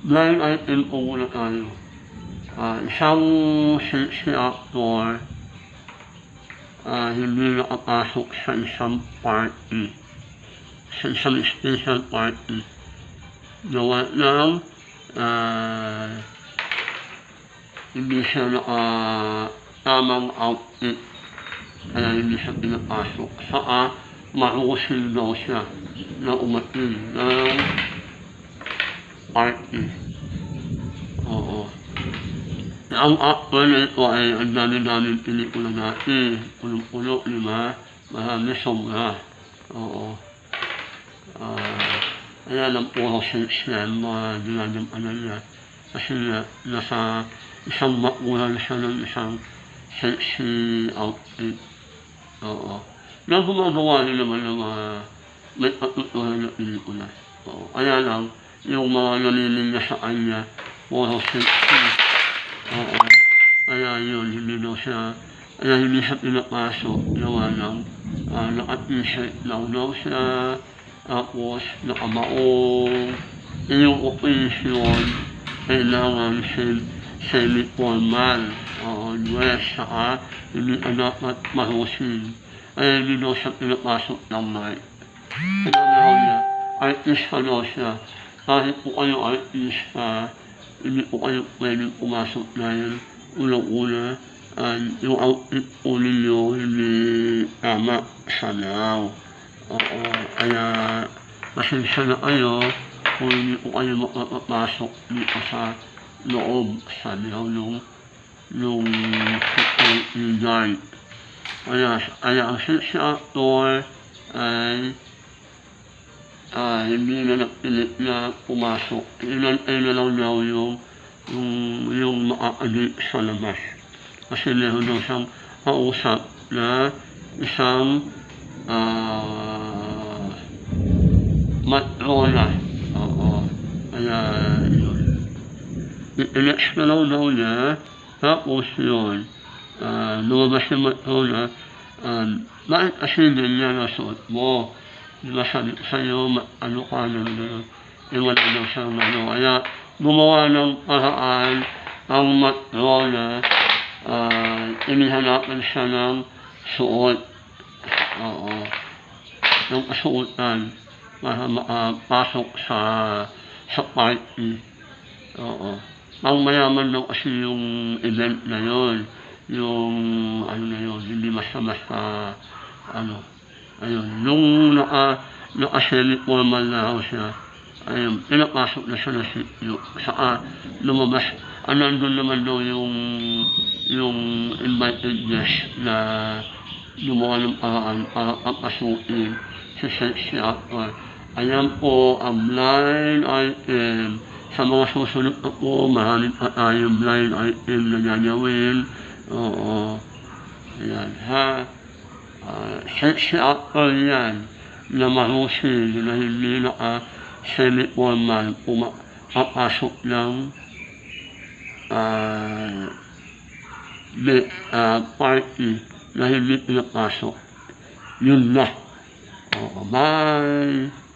blind item po muna tayo. Ah, isang si actor ah, hindi nakapasok sa isang party. Sa isang special party. Gawa ng ah, hindi siya naka tamang outfit kaya hindi siya pinapasok. Saka marusil daw siya na umatin ng party. Oo. Ang actor na ito ay ang dami-dami pelikula natin. Punong-puno, lima. Marami sobra. Oo. Ah, kaya lang puro sensyan mga ginagampanan niya. Kasi nga, nasa isang makulan siya ng isang sexy outfit. Oo. Na gumagawa rin naman ng mga may patutunan na pelikula. Oo. Kaya lang, yung mga nanilinya sa kanya, puro sexy. Oo. Kaya yun, hindi daw siya, kaya hindi siya pinapasok. Gawa ng uh, naka-t-shirt lang daw siya. Tapos, nakamaong. Yung occasion, kailangan semi-formal. Oo, dress, saka hindi ka dapat marusin. Kaya hindi daw siya pinapasok ng night. Kaya daw niya, artista daw siya. Kahit po kayo artista, hindi po kayo pwedeng pumasok dahil unang-una, uh, yung outfit po ninyo hindi tama sa daw. Oo, kaya pasensya na kayo kung hindi po kayo makapasok dito sa loob sa daw nung nung security guard. Kaya, kaya ang sexy actor ay ah, hindi na napilit na pumasok. Inantay na lang daw yung, yung, yung makakali sa labas. Kasi meron daw siyang kausap na isang ah, matrona. Oo. Kaya yun. I-elex na lang daw niya. Tapos yun. ah, lumabas yung matrona. Um, bakit kasi ganyan ang suot mo? Sa'yo, ma- ano ka na na, eh wala daw siyang ano. Kaya gumawa ng paraan ang matrona, uh, inihanapan siya ng suot. Oo. Ng kasuotan para makapasok sa sa party. Oo. Ang mayaman daw kasi yung event na yon yung ano na yun, hindi basta-basta ano, ayun, nung naka, naka-semi-formal na ako siya, ayun, pinapasok na siya na sityo, saka lumabas, ah, nandun naman daw yung, yung invited guest na gumawa ng paraan para papasukin si sexy actor. Ayan po ang blind item. Sa mga susunod na po, maraming pa tayong blind item na gagawin. Oo. Ayan, ha? Actor yan na marusil na hindi naka semi-formal puma papasok ng uh, the, uh, party na hindi pinapasok. Yun na. Oo, bye!